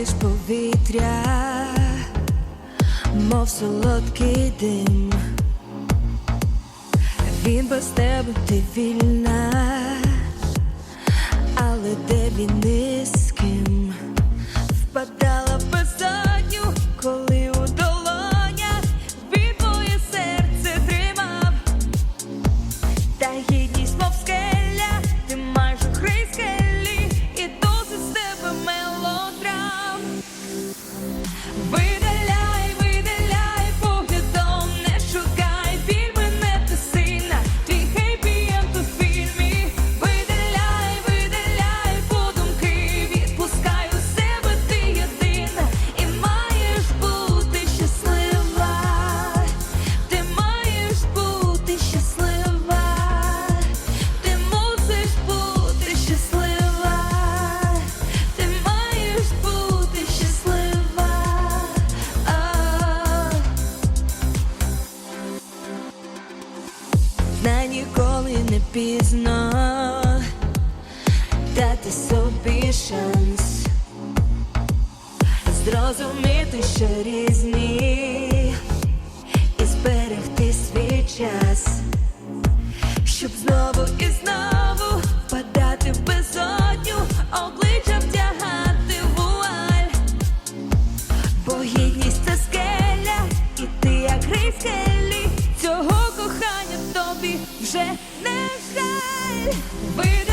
вдихаєш повітря, мов солодкий дим, він без тебе ти вільна, але де він? знай ніколи не пізно дати собі шанс, зрозуміти, що різні і зберегти вже не жаль.